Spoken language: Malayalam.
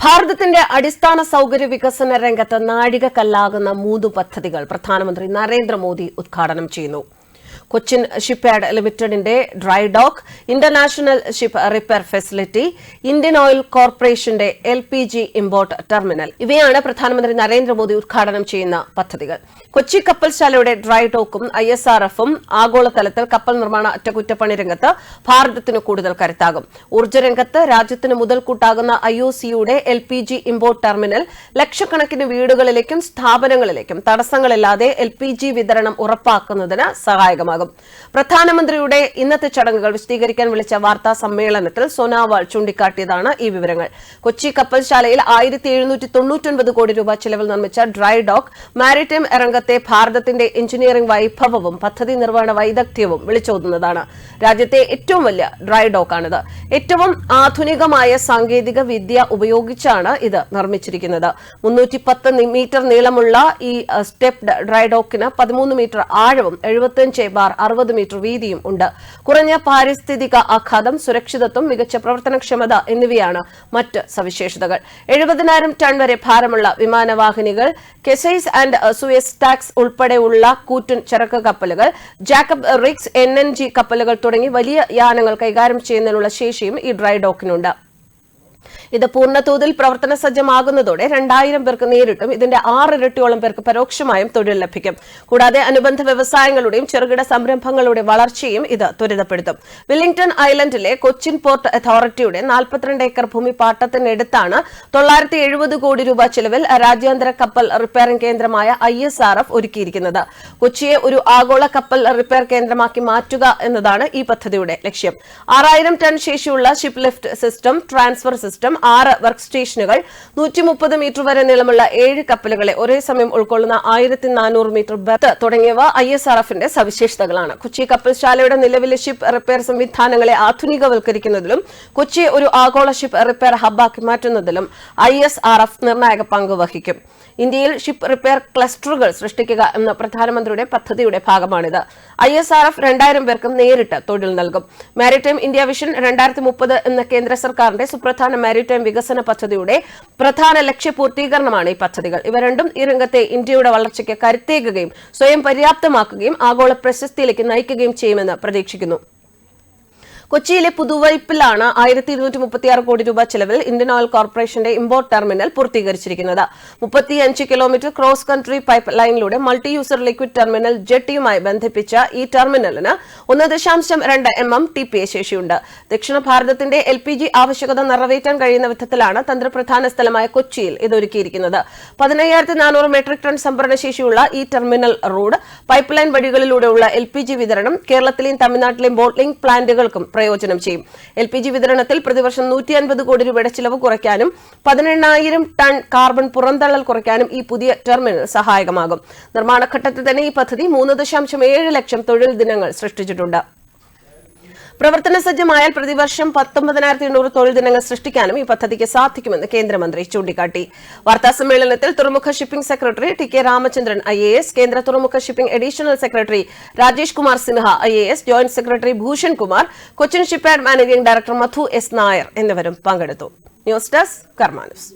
ഭാരതത്തിന്റെ അടിസ്ഥാന സൗകര്യ വികസന രംഗത്ത് നാഴികക്കല്ലാകുന്ന മൂന്ന് പദ്ധതികൾ പ്രധാനമന്ത്രി നരേന്ദ്രമോദി ഉദ്ഘാടനം ചെയ്യുന്നു. കൊച്ചിൻ ഷിപ്പ് യാർഡ് ലിമിറ്റഡിന്റെ dry dock international ship repair facility Indian oil കോർപ്പറേഷന്റെ L P G import terminal. ഇവയാണ് പ്രധാനമന്ത്രി നരേന്ദ്രമോദി ഉദ്ഘാടനം ചെയ്യുന്ന പദ്ധതികൾ. കൊച്ചി കപ്പൽശാലയുടെ ഡ്രൈ ഡോക്കും ഐ എസ് ആർ എഫും ആഗോളതലത്തിൽ കപ്പൽ നിർമ്മാണ അറ്റകുറ്റപ്പണി രംഗത്ത് ഭാരതത്തിന് കൂടുതൽ കരുത്താകും. ഊർജരംഗത്ത് രാജ്യത്തിന് മുതൽക്കൂട്ടാകുന്ന ഐ ഒ സിയുടെ L P G import terminal ലക്ഷക്കണക്കിന് വീടുകളിലേക്കും സ്ഥാപനങ്ങളിലേക്കും തടസ്സങ്ങളില്ലാതെ എൽ പി ജി വിതരണം ഉറപ്പാക്കുന്നതിന് സഹായകമാകും. പ്രധാനമന്ത്രിയുടെ ഇന്നത്തെ ചടങ്ങുകൾ വിശദീകരിക്കാൻ വിളിച്ച വാർത്താ സമ്മേളനത്തിൽ സോനാവാൾ ചൂണ്ടിക്കാട്ടിയതാണ് ഈ വിവരങ്ങൾ. കൊച്ചി കപ്പൽശാലയിൽ ആയിരത്തി കോടി രൂപ ചെലവിൽ നിർമ്മിച്ച ഡ്രൈ ഡോക്ക് മാരിടൈം രംഗത്തെ ഭാരതത്തിന്റെ എഞ്ചിനീയറിംഗ് വൈഭവവും പദ്ധതി നിർവഹണ വൈദഗ്ധ്യവും വിളിച്ചോതുന്നതാണ്. രാജ്യത്തെ ഏറ്റവും വലിയ ഡ്രൈ ഡോക്കാണിത്. ഏറ്റവും ആധുനികമായ സാങ്കേതിക വിദ്യ ഉപയോഗിച്ചാണ് ഇത് നിർമ്മിച്ചിരിക്കുന്നത്. മുന്നൂറ്റി പത്ത് മീറ്റർ നീളമുള്ള ഈ സ്റ്റെപ്ഡ് ഡ്രൈ ഡോക്കിന് പതിമൂന്ന് മീറ്റർ ആഴവും എഴുപത്തിയഞ്ച് ബാർ അറുപത് മീറ്റർ വീതിയും ഉണ്ട്. കുറഞ്ഞ പാരിസ്ഥിതിക ആഘാതം സുരക്ഷിതത്വം മികച്ച പ്രവർത്തനക്ഷമത എന്നിവയാണ് മറ്റ് സവിശേഷതകൾ. എഴുപതിനായിരം ടൺ വരെ ഭാരമുള്ള വിമാനവാഹിനികൾ കെസൈസ് ആൻഡ് സുയസ് ടാക്സ് ഉൾപ്പെടെയുള്ള കൂറ്റൻ ചരക്ക് കപ്പലുകൾ jack up rigs N N G കപ്പലുകൾ തുടങ്ങി വലിയ യാനങ്ങൾ കൈകാര്യം ചെയ്യുന്നതിനുള്ള ശേഷിയും ഈ ഡ്രൈ ഡോക്കിനുണ്ട്. ഇത് പൂർണതോതിൽ പ്രവർത്തന സജ്ജമാകുന്നതോടെ രണ്ടായിരം പേർക്ക് നേരിട്ടും ഇതിന്റെ ആറിരട്ടിയോളം പേർക്ക് പരോക്ഷമായും തൊഴിൽ ലഭിക്കും. കൂടാതെ അനുബന്ധ വ്യവസായങ്ങളുടെയും ചെറുകിട സംരംഭങ്ങളുടെ വളർച്ചയും ഇത് ത്വരിതപ്പെടുത്തും. വില്ലിംഗ്ടൺ ഐലൻഡിലെ കൊച്ചിൻ പോർട്ട് അതോറിറ്റിയുടെ നാൽപ്പത്തിരണ്ട് ഏക്കർ ഭൂമി പാട്ടത്തിനടുത്താണ് തൊള്ളായിരത്തി എഴുപത് കോടി രൂപ ചെലവിൽ രാജ്യാന്തര കപ്പൽ റിപ്പയറിംഗ് കേന്ദ്രമായ ഐ എസ് ആർ എഫ് ഒരുക്കിയിരിക്കുന്നത്. കൊച്ചിയെ ഒരു ആഗോള കപ്പൽ റിപ്പയർ കേന്ദ്രമാക്കി മാറ്റുക എന്നതാണ് ഈ പദ്ധതിയുടെ ലക്ഷ്യം. ആറായിരം ടൺ ശേഷിയുള്ള ship lift system transfer system ആറ് വർക്ക് സ്റ്റേഷനുകൾ നൂറ്റി മുപ്പത് മീറ്റർ വരെ നീളമുള്ള ഏഴ് കപ്പലുകളെ ഒരേ സമയം ഉൾക്കൊള്ളുന്ന ആയിരത്തി നാനൂറ് മീറ്റർ ബത്ത് തുടങ്ങിയവ ഐ എസ് ആർ എഫിന്റെ സവിശേഷതകളാണ്. കൊച്ചി കപ്പൽശാലയുടെ നിലവിലെ ഷിപ്പ് റിപ്പയർ സംവിധാനങ്ങളെ ആധുനികവൽക്കരിക്കുന്നതിലും കൊച്ചി ഒരു ആഗോള ഷിപ്പ് റിപ്പയർ ഹബ്ബാക്കി മാറ്റുന്നതിലും ഐ എസ് ആർ എഫ് നിർണായക പങ്ക് വഹിക്കും. ഇന്ത്യയിൽ ഷിപ്പ് റിപ്പയർ ക്ലസ്റ്ററുകൾ സൃഷ്ടിക്കുക എന്ന പ്രധാനമന്ത്രിയുടെ പദ്ധതിയുടെ ഭാഗമാണിത്. ഐ എസ് ആർ എഫ് രണ്ടായിരം പേർക്കും നേരിട്ട് തൊഴിൽ നൽകും. മാരിടൈം ഇന്ത്യ വിഷൻ രണ്ടായിരത്തി മുപ്പത് എന്ന കേന്ദ്ര സർക്കാരിന്റെ സുപ്രധാന മാരിടൈം വികസന പദ്ധതിയുടെ പ്രധാന ലക്ഷ്യപൂർത്തീകരണമാണ് ഈ പദ്ധതികൾ. ഇവ രണ്ടും ഈ രംഗത്തെ ഇന്ത്യയുടെ വളർച്ചയ്ക്ക് കരുത്തേകുകയും സ്വയം പര്യാപ്തമാക്കുകയും ആഗോള പ്രശസ്തിയിലേക്ക് നയിക്കുകയും ചെയ്യുമെന്ന് പ്രതീക്ഷിക്കുന്നു. കൊച്ചിയിലെ പുതുവൈപ്പിലാണ് ആയിരത്തി ഇരുന്നൂറ്റി മുപ്പത്തിയാറ് കോടി രൂപ ചെലവിൽ ഇന്ത്യൻ ഓയിൽ കോർപ്പറേഷന്റെ ഇമ്പോർട്ട് ടെർമിനൽ പൂർത്തീകരിച്ചിരിക്കുന്നത്. മുപ്പത്തിയഞ്ച് കിലോമീറ്റർ ക്രോസ് കൺട്രി പൈപ്പ് ലൈനിലൂടെ മൾട്ടി യൂസർ ലിക്വിഡ് ടെർമിനൽ ജെട്ടിയുമായി ബന്ധിപ്പിച്ച ഈ ടെർമിനലിന് ഒന്ന് ദശാംശം രണ്ട് M M T P A ശേഷിയുണ്ട്. ദക്ഷിണ ഭാരതത്തിന്റെ എൽ പി ജി ആവശ്യകത നിറവേറ്റാൻ കഴിയുന്ന വിധത്തിലാണ് തന്ത്രപ്രധാന സ്ഥലമായ കൊച്ചിയിൽ ഇത് ഒരുക്കിയിരിക്കുന്നത് പതിനയ്യായിരത്തി നാനൂറ് മെട്രിക് ടൺ സംഭരണ ശേഷിയുള്ള ഈ ടെർമിനൽ റോഡ് പൈപ്പ് ലൈൻ വഴികളിലൂടെയുള്ള എൽ പി ജി വിതരണം കേരളത്തിലെയും തമിഴ്നാട്ടിലെയും ബോട്ട്ലിംഗ് പ്ലാന്റുകൾക്കും പ്രയോജനം ചെയ്യും. എൽ പി ജി വിതരണത്തിൽ പ്രതിവർഷം നൂറ്റി അൻപത് കോടി രൂപയുടെ ചിലവ് കുറയ്ക്കാനും പതിനെണ്ണായിരം ടൺ കാർബൺ പുറന്തള്ളൽ കുറയ്ക്കാനും ഈ പുതിയ ടെർമിനൽ സഹായകമാകും. നിർമ്മാണഘട്ടത്തിൽ തന്നെ ഈ പദ്ധതി മൂന്ന് ദശാംശം ഏഴ് ലക്ഷം തൊഴിൽ ദിനങ്ങൾ സൃഷ്ടിച്ചിട്ടുണ്ട്. പ്രവർത്തന സജ്ജമായാൽ പ്രതിവർഷം പത്തൊമ്പതിനായിരത്തി എണ്ണൂറ് തൊഴിൽ ദിനങ്ങൾ സൃഷ്ടിക്കാനും ഈ പദ്ധതിക്ക് സാധിക്കുമെന്ന് കേന്ദ്രമന്ത്രി ചൂണ്ടിക്കാട്ടി. വാർത്താ സമ്മേളനത്തിൽ തുറമുഖ shipping secretary T K Ramachandran I A S കേന്ദ്ര തുറമുഖ shipping additional secretary Rajesh Kumar Sinha I A S joint secretary Bhushan Kumar Cochin shipyard managing director Madhu S Nair എന്നിവരും പങ്കെടുത്തു. News desk കർമാനുസ്